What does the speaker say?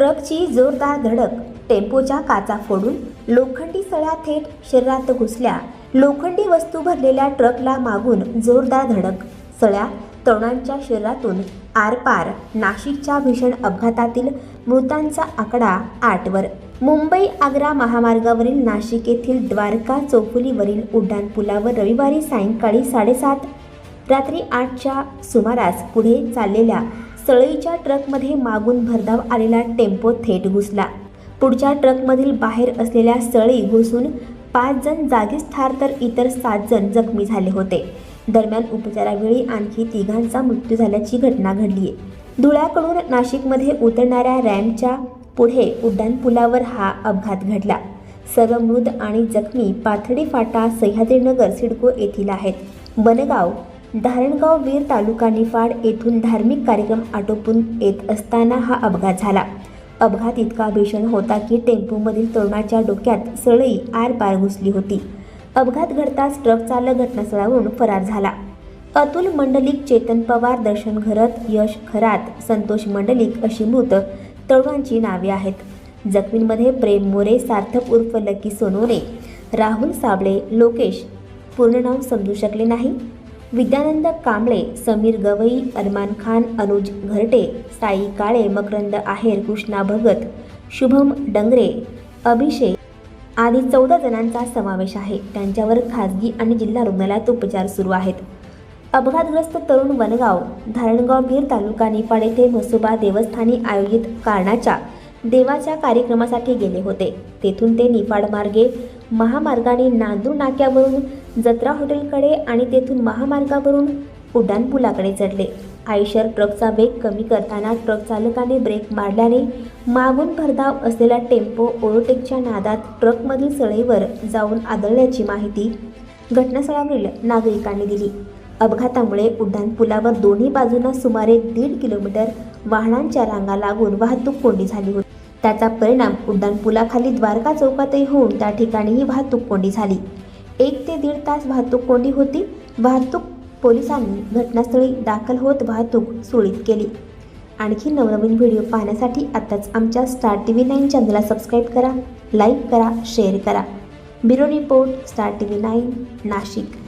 ट्रकची जोरदार धडक टेम्पोच्या काचा फोडून लोखंडी सळ्या थेट शरीरात घुसल्या. लोखंडी वस्तू भरलेल्या ट्रकला मागून जोरदार धडक. सळ्या तरुणांच्या शरीरातून आरपार नाशिकच्या भीषण अपघातातील मृतांचा आकडा आठवर. मुंबई आग्रा महामार्गावरील नाशिक येथील द्वारका चौफुलीवरील उड्डाणपुलावर रविवारी सायंकाळी साडेसात रात्री आठच्या सुमारास पुढे चाललेल्या सळईच्या ट्रकमध्ये मागून भरधाव आलेला टेम्पो थेट घुसला. पुढच्या ट्रकमधील बाहेर असलेल्या सळई घुसून पाच जण जागीच ठार तर इतर सात जण जखमी झाले होते. दरम्यान उपचारावेळी आणखी तिघांचा मृत्यू झाल्याची घटना घडली आहे धुळ्याकडून नाशिकमध्ये उतरणाऱ्या रॅम्पच्या पुढे उड्डाणपुलावर हा अपघात घडला. सर्व मृत आणि जखमी पाथडी फाटा सह्याद्रीनगर सिडको येथील आहेत. बनगाव धारणगाव वीर तालुका निफाड येथून धार्मिक कार्यक्रम आटोपून येत असताना हा अपघात झाला. अपघात इतका भीषण होता की टेम्पोमधील तरुणाच्या डोक्यात सळई आर पार घुसली होती. अपघात घडताच ट्रक चालक घटनास्थळावरून फरार झाला. अतुल मंडलिक चेतन पवार दर्शन घरत यश खरात संतोष मंडलिक अशी मृत तरुणांची नावे आहेत. जखमींमध्ये प्रेम मोरे सार्थक उर्फ लकी सोनोरे राहुल साबळे लोकेश. पूर्ण नाव समजू शकले नाही? विद्यानंद कांबळे समीर गवई अरमान खान अनुज घरटे साई काळे मकरंद आहेर कृष्णा भगत शुभम डंगरे अभिषेक आदी चौदा जणांचा समावेश आहे. त्यांच्यावर खाजगी आणि जिल्हा रुग्णालयात उपचार सुरू आहेत. अपघातग्रस्त तरुण वनगाव धारणगाव बीर तालुका निपाड येथे म्हसोबा देवस्थानी आयोजित कारणाच्या देवाच्या कार्यक्रमासाठी गेले होते. तेथून ते निफाड मार्गे महामार्गाने नांदूर नाक्यावरून जत्रा हॉटेलकडे आणि तेथून महामार्गावरून उड्डाणपुलाकडे चढले. आयशर ट्रकचा वेग कमी करताना ट्रक चालकाने ब्रेक मारल्याने मागून भरधाव असलेला टेम्पो ओरोटेकच्या नादात ट्रकमधील सळईवर जाऊन आदळल्याची माहिती घटनास्थळावरील नागरिकांनी दिली. अपघातामुळे उड्डाणपुलावर दोन्ही बाजूंना सुमारे दीड किलोमीटर वाहनांच्या रांगा लागून वाहतूक कोंडी झाली होती. त्याचा परिणाम उड्डाणपुलाखाली द्वारका चौकातही होऊन त्या ठिकाणीही वाहतूक कोंडी झाली. एक ते दीड तास वाहतूक कोंडी होती. वाहतूक पोलिसांनी घटनास्थळी दाखल होत वाहतूक सुरळीत केली. आणखी नवनवीन व्हिडिओ पाहण्यासाठी आताच आमच्या स्टार टी व्ही नाईन चॅनलला सबस्क्राईब करा लाईक करा शेअर करा. Bureau report Star TV nine nine Nashik.